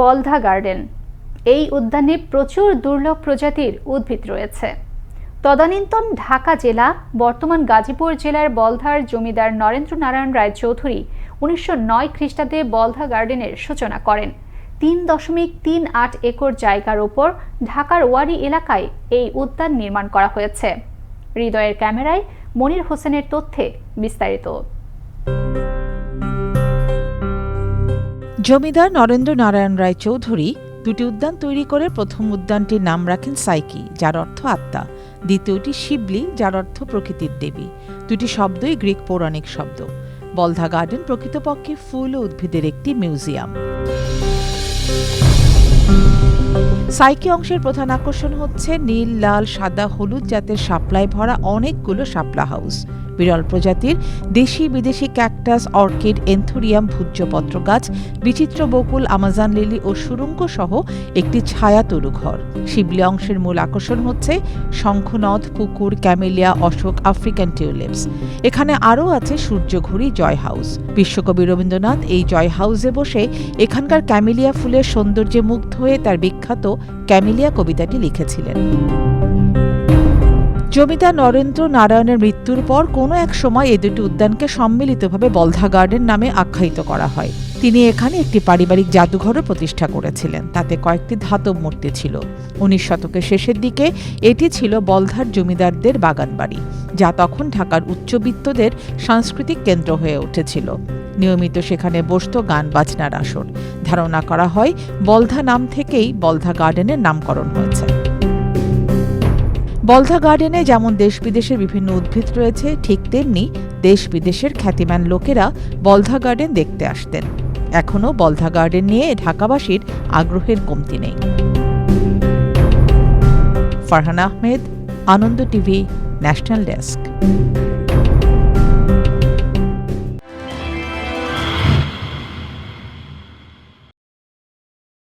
বলধা garden. এই উদ্যানে প্রচুর দুর্লভ প্রজাতির উদ্ভিদ রয়েছে। তদানীন্তন ঢাকা জেলা, বর্তমান গাজীপুর জেলার বলধার জমিদার নরেন্দ্র নারায়ণ রায় চৌধুরী উনিশশো নয় খ্রিস্টাব্দে বলধা গার্ডেনের সূচনা করেন। তিন দশমিক তিন আট একর জায়গার ওপর ঢাকার ওয়ারি এলাকায় এই উদ্যান নির্মাণ করা হয়েছে। হৃদয়ের ক্যামেরায় মনির হোসেনের তথ্যে বিস্তারিত। জমিদার নরেন্দ্র নারায়ণ রায় চৌধুরী দুটি উদ্যান তৈরি করে প্রথম উদ্যানটির নাম রাখেন সাইকি, যার অর্থ আত্মা। দ্বিতীয়টি শিবলি, যার অর্থ প্রকৃতির দেবী। দুটি শব্দই গ্রিক পৌরাণিক শব্দ। বলধা গার্ডেন প্রকৃতপক্ষে ফুল ও উদ্ভিদের একটি মিউজিয়াম। সাইকি অংশের প্রধান আকর্ষণ হচ্ছে নীল, লাল, সাদা, হলুদ জাতের শাপলায় ভরা অনেকগুলো শাপলা হাউস। বিরল প্রজাতির দেশি বিদেশি ক্যাকটাস, অর্কিড, এন্থুরিয়াম, ভূজ্যপত্র গাছ, বিচিত্র বকুল, আমাজন লিলি ও সুরঙ্গ সহ একটি ছায়া তরু ঘর। শিবলি অংশের মূল আকর্ষণ হচ্ছে শঙ্খনদ, পুকুর, ক্যামেলিয়া, অশোক, আফ্রিকান টিউলিপস। এখানে আরও আছে সূর্যঘড়ি জয় হাউস। বিশ্বকবি রবীন্দ্রনাথ এই জয় হাউসে বসে এখানকার ক্যামেলিয়া ফুলের সৌন্দর্যে মুগ্ধ হয়ে তার বিখ্যাত ক্যামেলিয়া কবিতাটি লিখেছিলেন। জমিদার নরেন্দ্র নারায়ণের মৃত্যুর পর কোনো এক সময় এই দুটি উদ্যানকে সম্মিলিতভাবে বলধা গার্ডেন নামে আখ্যায়িত করা হয়। তিনি এখানে একটি পারিবারিক জাদুঘরও প্রতিষ্ঠা করেছিলেন। তাতে কয়েকটি ধাতব মূর্তি ছিল। উনিশ শতকের শেষের দিকে এটি ছিল বলধার জমিদারদের বাগানবাড়ি। যা তখন ঢাকার উচ্চবিত্তদের সাংস্কৃতিক কেন্দ্র হয়ে উঠেছিল। নিয়মিত সেখানে বসত গান, বাজনার আসর। ধারণা করা হয়, বলধা নাম থেকেই বলধা গার্ডেনের নামকরণ হয়েছে। বলধা গার্ডেনে যেমন দেশ বিদেশের বিভিন্ন উদ্ভিদ রয়েছে, ঠিক তেমনি দেশ বিদেশের খ্যাতিমান লোকেরা বলধা গার্ডেন দেখতে আসতেন। এখনও বলধা গার্ডেন নিয়ে ঢাকাবাসীর আগ্রহের কমতি নেই। Farhan Ahmed, Ananda TV national desk